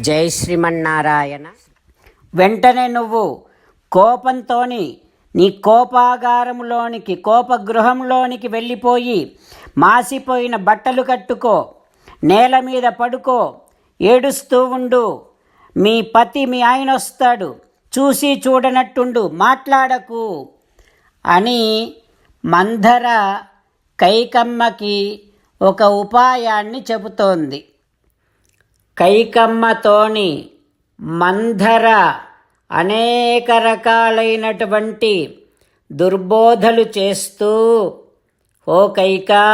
జై శ్రీమన్నారాయణ. వెంటనే నువ్వు కోపంతోని నీ కోపాగారంలోనికి కోపగృహంలోనికి వెళ్ళిపోయి మాసిపోయిన బట్టలు కట్టుకో నేల మీద పడుకో ఏడుస్తూ ఉండు. మీ పతి మీ ఆయన వస్తాడు చూసి చూడనట్టుండు మాట్లాడకు అని మంధర కైకమ్మకి ఒక ఉపాయాన్ని చెబుతోంది. కైకమ్మతోని మంధర అనేక రకాలైనటువంటి దుర్బోధలు చేస్తూ ఓ కైకా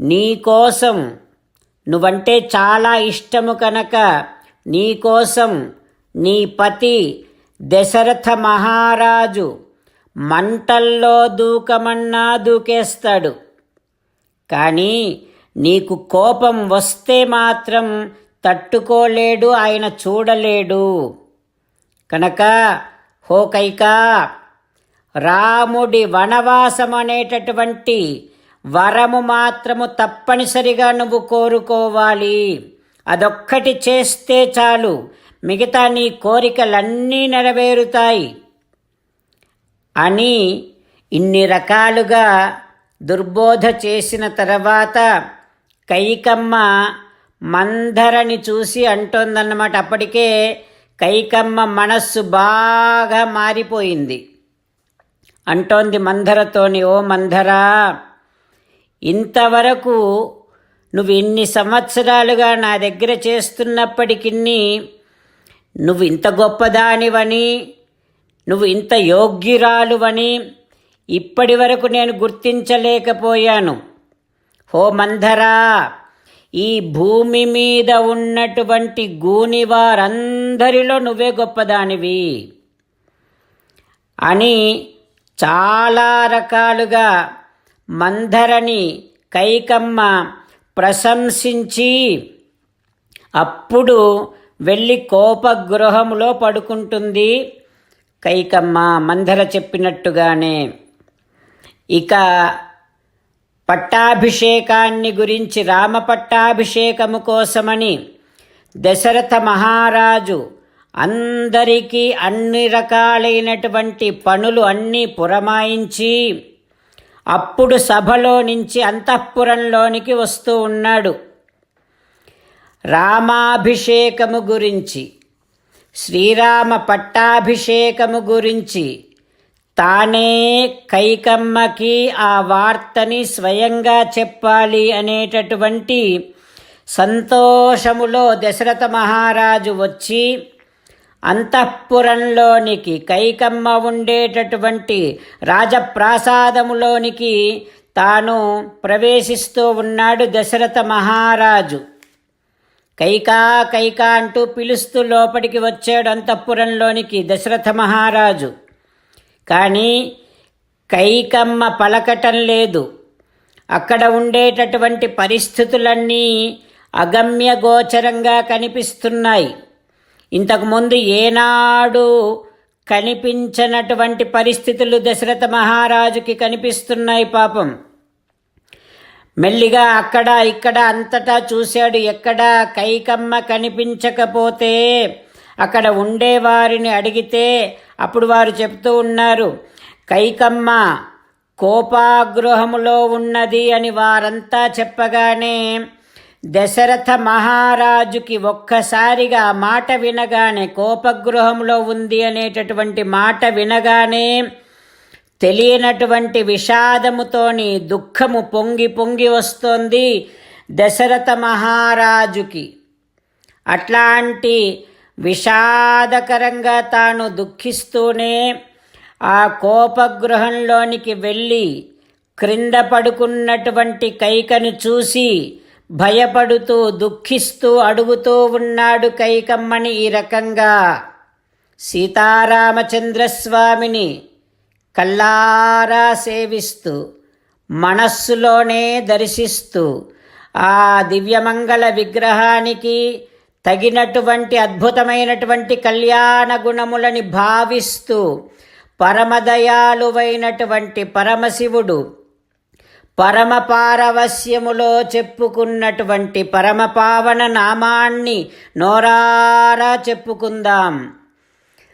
నీకోసం నువ్వంటే చాలా ఇష్టము కనుక నీకోసం నీ పతి దశరథ మహారాజు మంటల్లో దూకమన్నా దూకేస్తాడు. కానీ నీకు కోపం వస్తే మాత్రం తట్టుకోలేడు ఆయన చూడలేడు. కనుక హో కైకా రాముడి వనవాసం అనేటటువంటి వరము మాత్రము తప్పనిసరిగా నువ్వు కోరుకోవాలి. అదొక్కటి చేస్తే చాలు. మిగతా నీ కోరికలన్నీ నెరవేరుతాయి. అని ఇన్ని రకాలుగా దుర్బోధ చేసిన తర్వాత కైకమ్మ మందరని చూసి అంటోందన్నమాట. అప్పటికే కైకమ్మ మనస్సు బాగా మారిపోయింది. అంటోంది మందరతోని ఓ మందరా ఇంతవరకు నువ్వు ఇన్ని సంవత్సరాలుగా నా దగ్గర చేస్తున్నప్పటికీ నువ్వు ఇంత గొప్పదానివని నువ్వు ఇంత యోగ్యురాలువని ఇప్పటి వరకు నేను గుర్తించలేకపోయాను. హో మంధరా ఈ భూమి మీద ఉన్నటువంటి గూని వారందరిలో నువ్వే గొప్పదానివి. అని చాలా రకాలుగా మంధరని కైకమ్మ ప్రశంసించి అప్పుడు వెళ్ళి కోపగృహంలో పడుకుంటుంది కైకమ్మ మంధర చెప్పినట్టుగానే. ఇక పట్టాభిషేకాన్ని గురించి రామ పట్టాభిషేకము కోసమని దశరథ మహారాజు అందరికీ అన్ని రకాలైనటువంటి పనులు అన్నీ పురమాయించి అప్పుడు సభలో నుంచి అంతఃపురంలోనికి వస్తూ ఉన్నాడు. రామాభిషేకము గురించి శ్రీరామ పట్టాభిషేకము గురించి తానే కైకమ్మకి ఆ వార్తని స్వయంగా చెప్పాలి అనేటటువంటి సంతోషములో దశరథ మహారాజు వచ్చి అంతఃపురంలోనికి కైకమ్మ ఉండేటటువంటి రాజప్రాసాదములోనికి తాను ప్రవేశిస్తూ ఉన్నాడు దశరథ మహారాజు. కైకా కైకా అంటూ పిలుస్తూ లోపలికి వచ్చాడు అంతఃపురంలోనికి దశరథ మహారాజు. కానీ కైకమ్మ పలకటం లేదు. అక్కడ ఉండేటటువంటి పరిస్థితులన్నీ అగమ్య గోచరంగా కనిపిస్తున్నాయి. ఇంతకుముందు ఏనాడు కనిపించనటువంటి పరిస్థితులు దశరథ మహారాజుకి కనిపిస్తున్నాయి పాపం. మెల్లిగా అక్కడ ఇక్కడ అంతటా చూశాడు ఎక్కడ కైకమ్మ కనిపించకపోతే అక్కడ ఉండేవారిని అడిగితే అప్పుడు వారు చెప్తూ ఉన్నారు కైకమ్మ కోపాగృహములో ఉన్నది అని వారంతా చెప్పగానే దశరథ మహారాజుకి ఒక్కసారిగా మాట వినగానే కోపగృహంలో ఉంది అనేటటువంటి మాట వినగానే తెలియనటువంటి విషాదముతోని దుఃఖము పొంగి పొంగి వస్తోంది దశరథ మహారాజుకి. అట్లాంటి విషాదకరంగా తాను దుఃఖిస్తూనే ఆ కోపగృహంలోనికి వెళ్ళి క్రింద పడుకున్నటువంటి కైకను చూసి భయపడుతూ దుఃఖిస్తూ అడుగుతూ ఉన్నాడు కైకమ్మని ఈ రకంగా. సీతారామచంద్రస్వామిని కల్లారా సేవిస్తూ మనస్సులోనే దర్శిస్తూ ఆ దివ్యమంగళ విగ్రహానికి తగినటువంటి అద్భుతమైనటువంటి కళ్యాణ గుణములని భావిస్తూ పరమదయాలువైనటువంటి పరమశివుడు పరమపారవశ్యములో చెప్పుకున్నటువంటి పరమపావన నామాన్ని నోరారా చెప్పుకుందాం.